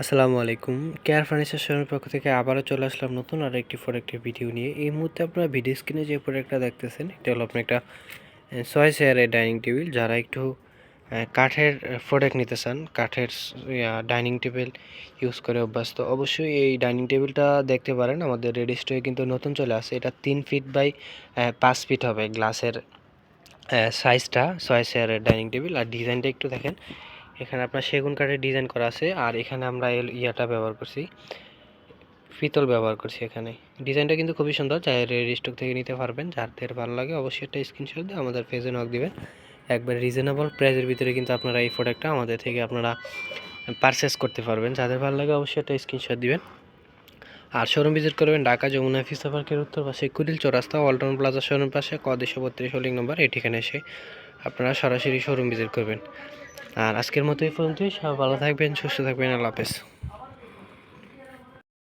আসসালামু আলাইকুম। Care furniture শোরুমের পক্ষ থেকে আবারও চলে আসলাম নতুন আর একটি প্রোডাক্টের ভিডিও নিয়ে। এই মুহূর্তে আপনারা ভিডিও স্ক্রিনে যে প্রোডাক্টটা দেখতেছেন, এটা হলো আপনার একটা ছয় চেয়ারের ডাইনিং টেবিল যারা একটু কাঠের প্রোডাক্ট নিতে চান, কাঠের ডাইনিং টেবিল ইউজ করে অভ্যস্ত, অবশ্যই এই ডাইনিং টেবিলটা দেখতে পারেন। আমাদের রেডি স্টোরে কিন্তু নতুন চলে আসে। এটা তিন ফিট বাই পাঁচ ফিট হবে গ্লাসের সাইজটা ছয় চেয়ারের ডাইনিং টেবিল আর ডিজাইনটা একটু দেখেন। এখানে আপনার সেগুন কাঠের ডিজাইন করা আছে, আর এখানে আমরা ইয়াটা ব্যবহার করছি। পিতল ব্যবহার করছি এখানে। ডিজাইনটা কিন্তু খুবই সুন্দর যাই স্টক থেকে নিতে পারবেন। যাদের ভালো লাগে অবশ্যই একটা স্ক্রিনশট দিয়ে আমাদের পেজে নক দিবেন। একবার রিজনেবল প্রাইসের ভিতরে কিন্তু আপনারা এই প্রোডাক্টটা আমাদের থেকে আপনারা পারচেস করতে পারবেন। যাদের ভালো লাগে অবশ্যই একটা স্ক্রিনশট দিবেন। আর শোরুম ভিজিট করবেন ঢাকা যমুনা ফিসা পার্কের উত্তর পাশে কুড়িল চৌরাস্তা, ওয়ালটন প্লাজা শোরুম পাশে, কদেশ বত্রিশ হোল্ডিং নম্বর, এই ঠিকানা এসে আপনারা সরাসরি শোরুম ভিজিট করবেন। আর আজকের মতো এই পর্যন্তই সব ভালো থাকবেন, সুস্থ থাকবেন, আল্লাহ হাফেজ।